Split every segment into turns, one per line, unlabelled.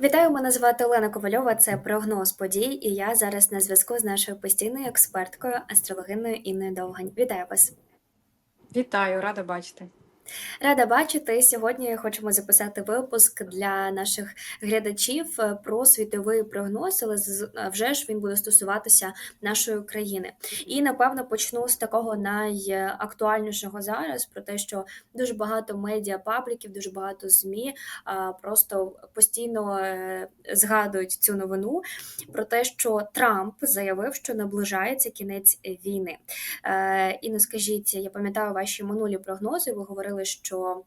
Вітаю, мене звати Олена Ковальова. Це прогноз подій, і я зараз на зв'язку з нашою постійною експерткою, астрологиною Інною Довгань. Вітаю вас!
Вітаю, рада бачити.
Рада бачити. Сьогодні хочемо записати випуск для наших глядачів е, про світовий прогноз, але е, вже ж він буде стосуватися нашої країни. І напевно почну з такого найактуальнішого зараз про те, що дуже багато медіа пабліків, дуже багато змі просто постійно е, згадують цю новину про те, що Трамп заявив, що наближається кінець війни. Е, Інно, скажіть, я пам'ятаю ваші минулі прогнози. Ви говорили, що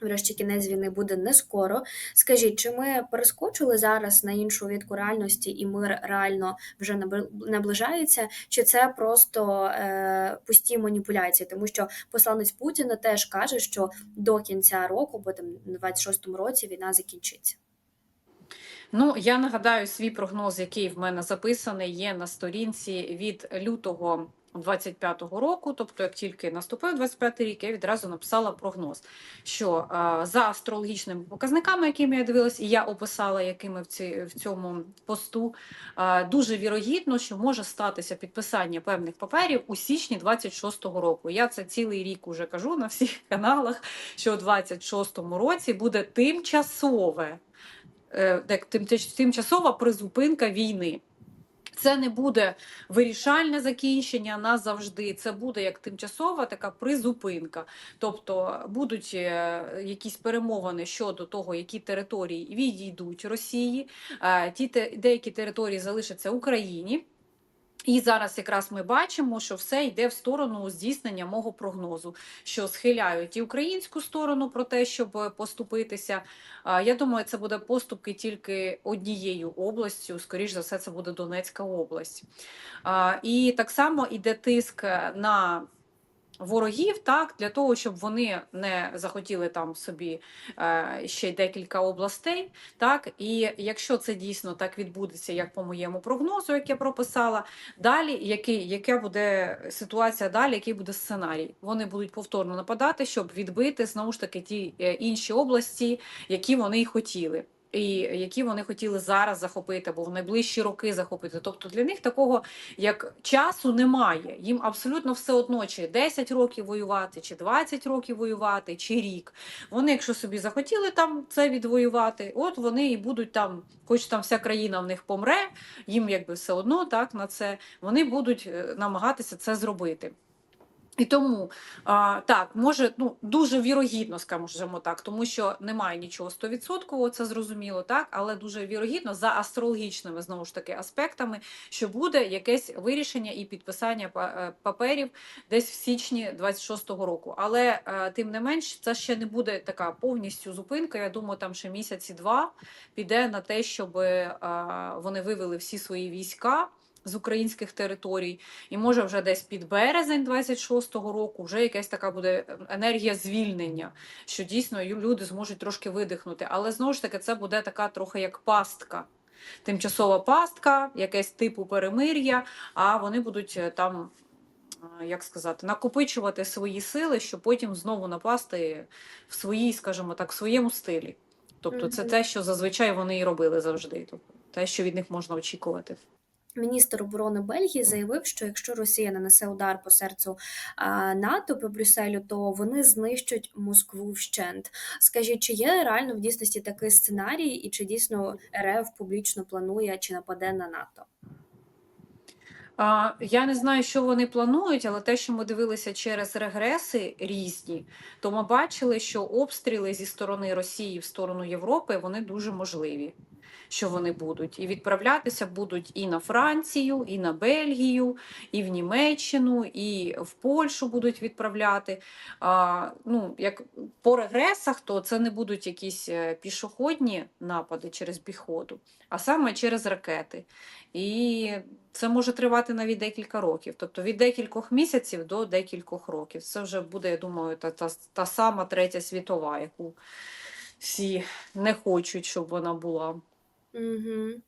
врешті кінець війни буде не скоро. Скажіть, чи ми перескочили зараз на іншу відку реальності, і мир реально вже набли- наближається, чи це просто е, пусті маніпуляції? Тому що посланець Путіна теж каже, що до кінця року, бо там на 26-му році війна закінчиться.
Ну, я нагадаю свій прогноз, який в мене записаний, є на сторінці від лютого 25-го року. Тобто, як тільки наступив 25-й рік, я відразу написала прогноз, що е, за астрологічними показниками, якими я дивилась, і я описала, якими в, ці, в цьому посту, е, дуже вірогідно, що може статися підписання певних паперів у січні 26-го року. Я це цілий рік уже кажу на всіх каналах, що у 26-му році буде тимчасове е, тим- тимчасова призупинка війни. Це не буде вирішальне закінчення назавжди. Це буде як тимчасова така призупинка. Тобто будуть е, якісь перемовини щодо того, які території відійдуть Росії, е, ті деякі території залишаться Україні. І зараз якраз ми бачимо, що все йде в сторону здійснення мого прогнозу, що схиляють і українську сторону про те, щоб е, поступитися. Я думаю, це буде поступки тільки однією областю. Скоріш за все, це буде Донецька область. І так само йде тиск на. Ворогів так для того, щоб вони не захотіли там собі е, ще декілька областей. Так і якщо це дійсно так відбудеться, як по моєму прогнозу, як я прописала, Далі, який, яка буде ситуація далі, який буде сценарій? Вони будуть повторно нападати, щоб відбити знову ж таки ті е, інші області, які вони й хотіли. І які вони хотіли зараз захопити, або в найближчі роки захопити. Тобто для них такого як часу немає. Їм абсолютно все одно, чи 10 років воювати, чи 20 років воювати, чи рік. Вони, якщо собі захотіли там це відвоювати, от вони і будуть там, хоч там вся країна в них помре, їм якби все одно так на це вони будуть е, намагатися це зробити. І тому а, так може ну дуже вірогідно, скажімо так, тому що немає нічого стовідсоткового, це зрозуміло, так але дуже вірогідно за астрологічними знову ж таки аспектами, що буде якесь вирішення і підписання е, паперів десь в січні 26-го року. Але е, тим не менш, це ще не буде така повністю зупинка. Я думаю, там ще місяці два піде на те, щоб е, вони вивели всі свої війська з українських територій, і може вже десь під березень 26-го року вже якась така буде енергія звільнення, що дійсно люди зможуть трошки видихнути. Але знову ж таки, це буде така трохи як пастка. Тимчасова пастка, якесь типу перемир'я, а вони будуть е, там, е, як сказати, накопичувати свої сили, щоб потім знову напасти в своїй, скажімо так, в своєму стилі. Тобто, це те, що зазвичай вони і робили завжди. Тобто, те, що від них можна очікувати.
Міністр оборони Бельгії заявив, що якщо Росія нанесе удар по серцю НАТО по Брюсселю, то вони знищать Москву вщент. Скажіть, чи є реально в дійсності такий сценарій, і чи дійсно РФ публічно планує чи нападе на НАТО?
Я не знаю, що вони планують, але те, що ми дивилися через регреси різні, то ми бачили, що обстріли зі сторони Росії в сторону Європи вони дуже можливі. Що вони будуть, і відправлятися будуть і на Францію, і на Бельгію, і в Німеччину, і в Польщу будуть відправляти. А, ну, як по регресах, то це не будуть якісь е, пішохідні напади через піхоту, а саме через ракети. І це може тривати навіть декілька років, тобто від декількох місяців до декількох років. Це вже буде, я думаю, та, та, та сама третя світова, яку всі не хочуть, щоб вона була.
Угу.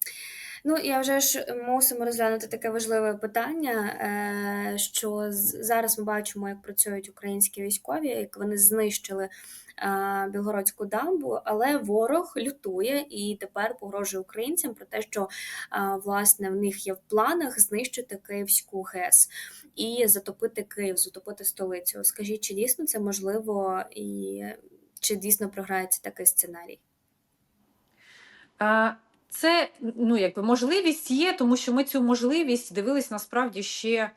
Ну, і вже ж мусимо розглянути таке важливе питання, е, що зараз ми бачимо, як працюють українські військові, як вони знищили е, Білгородську дамбу, але ворог лютує і тепер погрожує українцям про те, що е, власне в них є в планах знищити Київську ГЕС і затопити Київ, затопити столицю. Скажіть, чи дійсно це можливо, і чи дійсно програється такий сценарій?
Це ну, якби можливість є, тому що ми цю можливість дивились насправді ще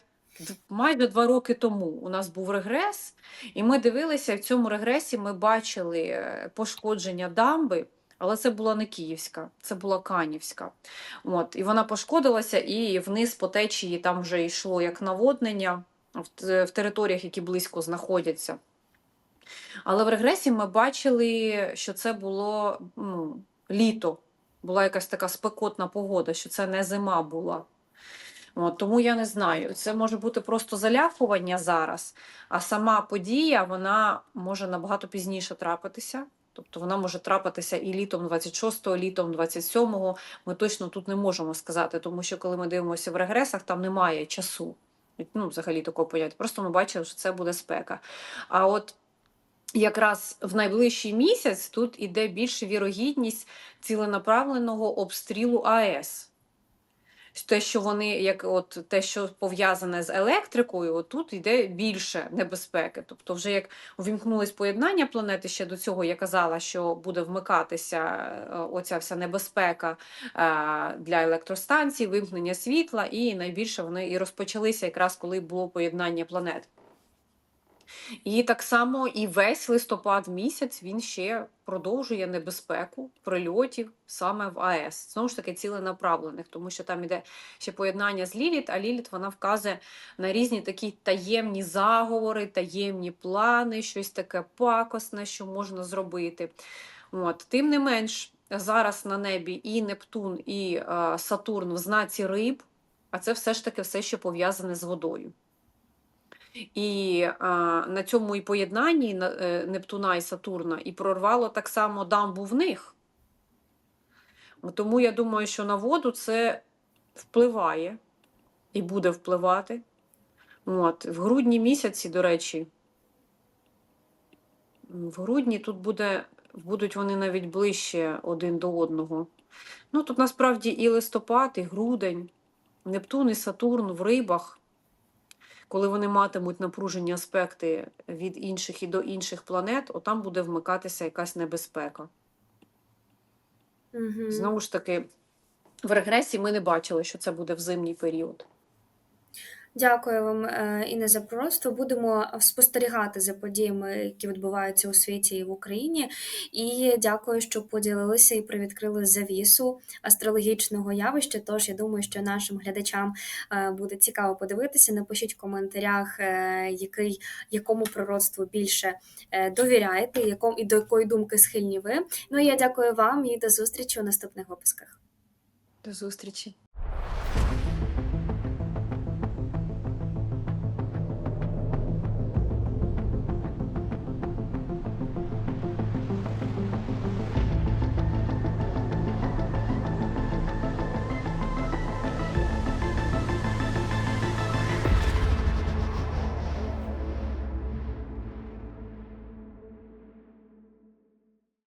майже два роки тому. У нас був регрес, і ми дивилися, в цьому регресі ми бачили е, пошкодження дамби, але це була не київська, це була канівська. От, і вона пошкодилася, і вниз по течії там вже йшло як наводнення в, в територіях, які близько знаходяться. Але в регресі ми бачили, що це було ну, літо, була якась така спекотна погода, що це не зима була. От, тому я не знаю. Це може бути просто залякування зараз, а сама подія вона може набагато пізніше трапитися. Тобто вона може трапитися і літом 26-го, літом 27-го. Ми точно тут не можемо сказати, тому що коли ми дивимося в регресах, там немає часу. Ну, взагалі такого поняття. Просто ми бачили, що це буде спека. А от якраз в найближчий місяць тут іде більше вірогідність ціленаправленого обстрілу АЕС. Те, що вони, як от те, що пов'язане з електрикою, от тут йде більше небезпеки. Тобто, вже як увімкнулось поєднання планети, ще до цього я казала, що буде вмикатися е, оця вся небезпека е, для електростанцій, вимкнення світла, і найбільше вони і розпочалися якраз коли було поєднання планет. І так само і весь листопад місяць він ще продовжує небезпеку прильотів саме в АЕС. Знову ж таки, ціленаправлених, тому що там іде ще поєднання з Ліліт, а Ліліт вона вказує на різні такі таємні заговори, таємні плани, щось таке пакосне, що можна зробити. От. Тим не менш, зараз на небі і Нептун, і е, Сатурн в знаці риб, а це все ж таки все, що пов'язане з водою. І а, на цьому і поєднанні е, Нептуна і Сатурна і прорвало так само дамбу в них. Тому я думаю, що на воду це впливає і буде впливати. От. В грудні місяці, до речі, в грудні тут буде, будуть вони навіть ближче один до одного. Ну, тут насправді і листопад, і грудень, Нептун і Сатурн в рибах коли вони матимуть напружені аспекти від інших і до інших планет, отам буде вмикатися якась небезпека.
Угу.
Знову ж таки, в регресі ми не бачили, що це буде в зимній період.
Дякую вам, е, Інна, за пророцтво. Будемо спостерігати за подіями, які відбуваються у світі і в Україні. І дякую, що поділилися і привідкрили завісу астрологічного явища. Тож я думаю, що нашим глядачам е, буде цікаво подивитися. Напишіть в коментарях, е, який, якому пророцтву більше довіряєте, якому і до якої думки схильні ви. Ну і я дякую вам і до зустрічі у наступних випусках.
До зустрічі!